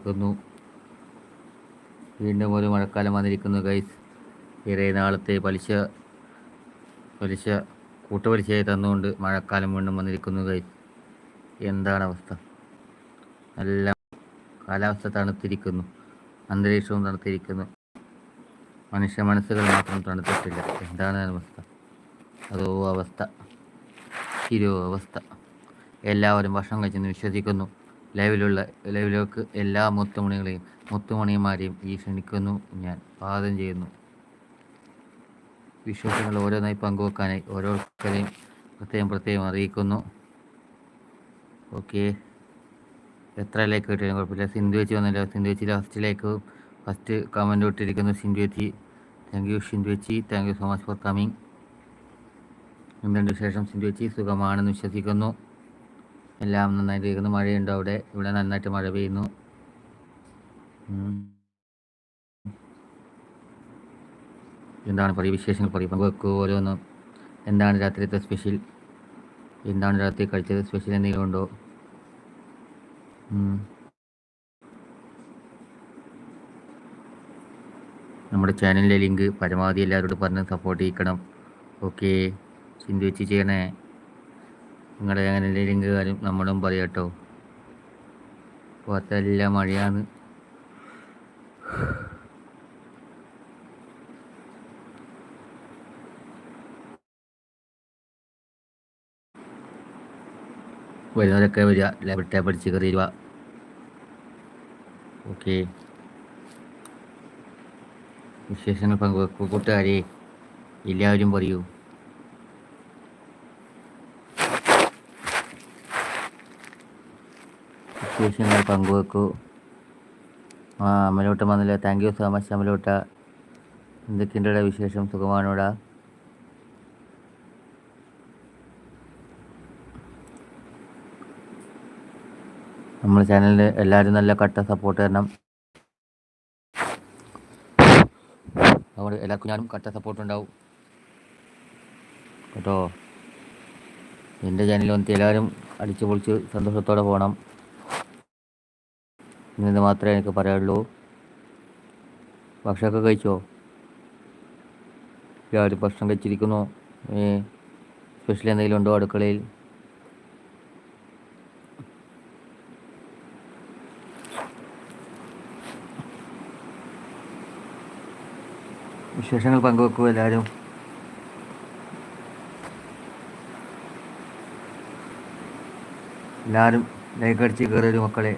ക്കുന്നു വീണ്ടും ഒരു മഴക്കാലം വന്നിരിക്കുന്നു ഗൈസ് ഏറെ നാളത്തെ പലിശ പലിശ കൂട്ടുപലിശയായി തന്നുകൊണ്ട് മഴക്കാലം വീണ്ടും വന്നിരിക്കുന്നു ഗൈസ് എന്താണ് അവസ്ഥ? നല്ല കാലാവസ്ഥ തണുത്തിരിക്കുന്നു. അന്തരീക്ഷവും തണുത്തിരിക്കുന്നു. മനുഷ്യ മനസ്സുകൾ മാത്രം തണുത്തിട്ടില്ല. എന്താണ് അവസ്ഥ? അതോ അവസ്ഥ? തിരോ അവസ്ഥ. എല്ലാവരും ഭക്ഷണം കഴിച്ചെന്ന് വിശ്വസിക്കുന്നു. ലൈവിലുള്ള ലൈവിലേക്ക് എല്ലാ മുത്തുമണികളെയും മുത്തുമണിമാരെയും ഈ ക്ഷണിക്കുന്നു. ഞാൻ പാദം ചെയ്യുന്നു. വിശ്വാസങ്ങൾ ഓരോന്നായി പങ്കുവെക്കാനായി ഓരോരുത്തരെയും പ്രത്യേകം പ്രത്യേകം അറിയിക്കുന്നു. ഓക്കെ. എത്ര ലൈക്ക് കിട്ടിയാലും കുഴപ്പമില്ല. സിന്ധു വെച്ച് വന്നില്ല. സിന്ധു വെച്ച് ലാസ്റ്റ് ലൈക്ക്. ഫസ്റ്റ് കമന്റ് ഇട്ടിരിക്കുന്നു സിന്ധു വെച്ചി താങ്ക് യു സിന്ധു വെച്ചി thank you so much for coming എന്തുണ്ട് വിശേഷം സിന്ധു വെച്ചി സുഖമാണെന്ന് വിശ്വസിക്കുന്നു. എല്ലാം നന്നായിട്ട് ഇരിക്കുന്നു. മഴയുണ്ട് അവിടെ? ഇവിടെ നന്നായിട്ട് മഴ പെയ്യുന്നു. എന്താണ് പറയുക വിശേഷങ്ങൾ? പറയും പങ്കുവെക്കൂ ഓരോന്നും. എന്താണ് രാത്രിയത്തെ സ്പെഷ്യൽ? എന്താണ് രാത്രി കഴിച്ചത്? സ്പെഷ്യൽ എന്തെങ്കിലും ഉണ്ടോ? നമ്മുടെ ചാനലിലെ ലിങ്ക് പരമാവധി എല്ലാവരോടും പറഞ്ഞ് സപ്പോർട്ട് ചെയ്യിക്കണം. ഓക്കെ. ചിന്തിച്ച് ചെയ്യണേ? നിങ്ങളുടെ ലിങ്ക് കാര്യം നമ്മളും പറയാം കേട്ടോ. പുറത്തെല്ലാം മഴയാണ്. വരുന്നവരൊക്കെ വരിക. ലെവൽ ടാബ് അടിച്ച് കയറി വരിക. ഓക്കെ. വിശേഷങ്ങൾ പങ്കുവെക്കൂ കൂട്ടുകാരെ എല്ലാവരും പറയൂ. വിശേഷങ്ങൾ പങ്കുവെക്കൂ. ആ അമ്മലോട്ട് വന്നില്ല. താങ്ക് യു സോ മച്ച് അമലോട്ട. എന്തൊക്കെയുണ്ടടാ വിശേഷം? സുഖമാണോടാ? നമ്മൾ ചാനലിൽ എല്ലാവരും നല്ല കട്ട സപ്പോർട്ട് തരണം. അതുകൊണ്ട് എല്ലാവർക്കും ഞാനും കട്ട സപ്പോർട്ട് ഉണ്ടാവും. കേട്ടോ? എന്റെ ചാനലിൽ വന്നിട്ട് എല്ലാവരും അടിച്ചു പൊളിച്ച് സന്തോഷത്തോടെ പോകണം. ഇന്നത് മാത്രമേ എനിക്ക് പറയാനുള്ളൂ. ഭക്ഷണമൊക്കെ കഴിച്ചോ? രാവിലെ ഭക്ഷണം കഴിച്ചിരിക്കുന്നു. സ്പെഷ്യൽ എന്തെങ്കിലും ഉണ്ടോ അടുക്കളയിൽ? വിശേഷങ്ങൾ പങ്കുവെക്കൂ എല്ലാവരും. എല്ലാവരും ലൈക്ക് അടിച്ച് കയറൊരു മക്കളെ.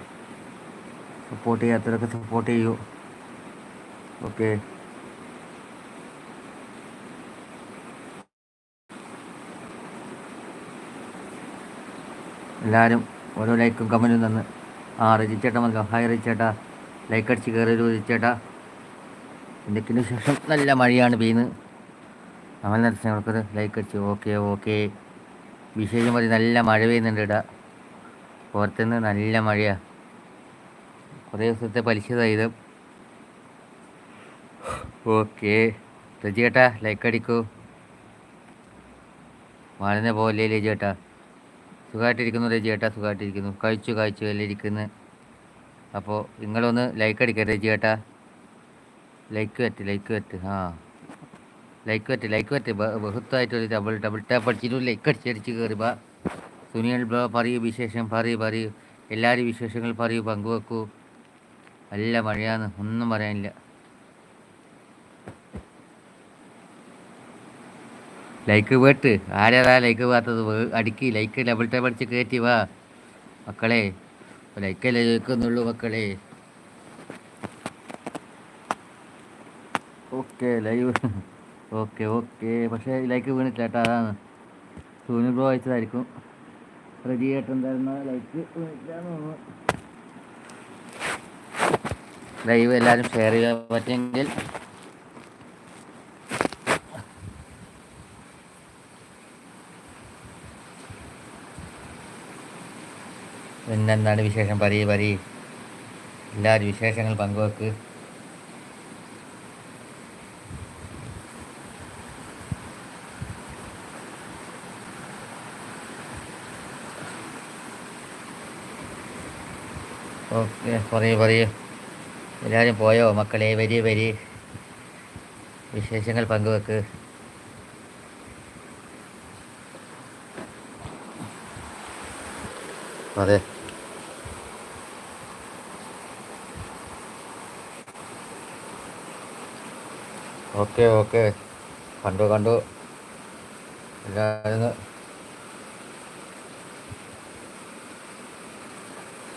സപ്പോർട്ട് ചെയ്യാത്തവരൊക്കെ സപ്പോർട്ട് ചെയ്യൂ. ഓക്കെ എല്ലാവരും ഓരോ ലൈക്കും കമന്റും തന്ന്. ആ റജിച്ചേട്ടാ മതി ഹായ് റജിച്ചേട്ടാ ലൈക്ക് അടിച്ച് കയറി രജിച്ചേട്ടാ എന്തൊക്കെയാണ് വിശേഷം? നല്ല മഴയാണ് പെയ്യുന്നത്. അമൽ നരസിംഹർക്കത് ലൈക്ക് അടിച്ച്. ഓക്കെ ഓക്കെ വിശേഷം മതി നല്ല മഴ പെയ്യുന്നുണ്ട് ഇടാ പുറത്തുനിന്ന് നല്ല മഴയാണ് കുറേ ദിവസത്തെ പലിശ സഹിതം ഓക്കെ. രജി ചേട്ടാ ലൈക്ക് അടിക്കൂ. മാറുന്ന പോലെ രജി ചേട്ടാ സുഖമായിട്ടിരിക്കുന്നു രജി ചേട്ടാ സുഖമായിട്ടിരിക്കുന്നു കഴിച്ചു കഴിച്ചു എല്ലാം ഇരിക്കുന്നു. അപ്പോൾ നിങ്ങളൊന്ന് ലൈക്ക് അടിക്കുക രജി ചേട്ടാ ലൈക്ക് പറ്റ് ലൈക്ക് പറ്റ് ആ ലൈക്ക് പറ്റ് ലൈക്ക് പറ്റ് ബഹുത്തായിട്ടൊരു ഡബിൾ ഡബിൾ ടാപ്പ് അടിച്ചിട്ട് ലൈക്ക് അടിച്ചടിച്ച് കയറി സുനിയൽ ബ്ലോ പറയൂ വിശേഷം പറയൂ പറയൂ. എല്ലാവരും വിശേഷങ്ങൾ പറയൂ പങ്കുവെക്കൂ. നല്ല മഴയാന്ന് ഒന്നും പറയാനില്ല. ലൈക്ക് വേട്ട് ആരേതാ ലൈക്ക് പോകാത്തത്? അടുക്കി. ലൈക്ക് ഡബിൾ ടൈം അടിച്ച് കയറ്റി വാ. മക്കളെ ലൈക്കല്ലേ ലൈക്കുന്നുള്ളൂ മക്കളെ. Okay live. Okay okay. പക്ഷേ ലൈക്ക് വീണിട്ടില്ല കേട്ടോ അതാണ്. സൂനി ബ്രോ അയച്ചതായിരിക്കും. റെഡി ലൈക്ക് വീണിട്ടില്ല തോന്നുന്നു. ലൈവ് എല്ലാവരും ഷെയർ ചെയ്യാൻ പറ്റുമെങ്കിൽ. പിന്നെന്താണ് വിശേഷം? പരി പരി. എല്ലാവരും വിശേഷങ്ങൾ പങ്കുവെക്ക്. ഓക്കെ പറയൂ പറയൂ എല്ലാവരും പോയോ? മക്കളെ വരി വരി. വിശേഷങ്ങൾ പങ്കുവെക്ക്. അതെ. Okay okay. കണ്ടു കണ്ടു. എല്ലാവരും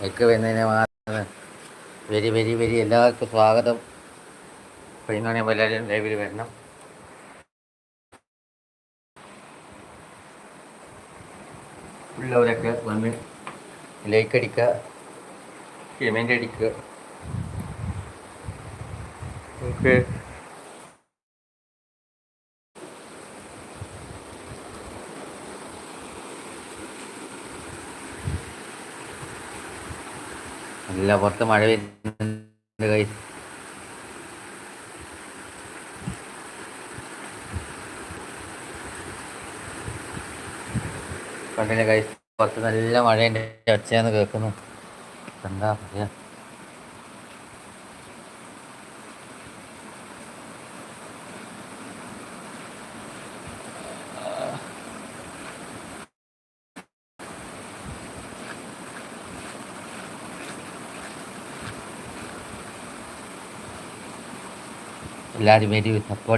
എനിക്ക് വരുന്നതിനെ മാത്രം വരി വെരി വെരി. എല്ലാവർക്കും സ്വാഗതം. പൈനാണി എല്ലാവരും ലൈവിൽ വരണം. ഉള്ളവരൊക്കെ വന്ന് ലൈക്ക് അടിക്കുക കമന്റ് അടിക്കുക ഓക്കെ നല്ല പുറത്ത് മഴ വരുന്നുണ്ട് കൈ കണ്ടില്ല കൈ പുറത്ത് നല്ല മഴയുണ്ട്. ഒച്ചയാന്ന് കേൾക്കുന്നു. എന്താ പറയാ? എല്ലാവരും വരി സപ്പോർട്ട്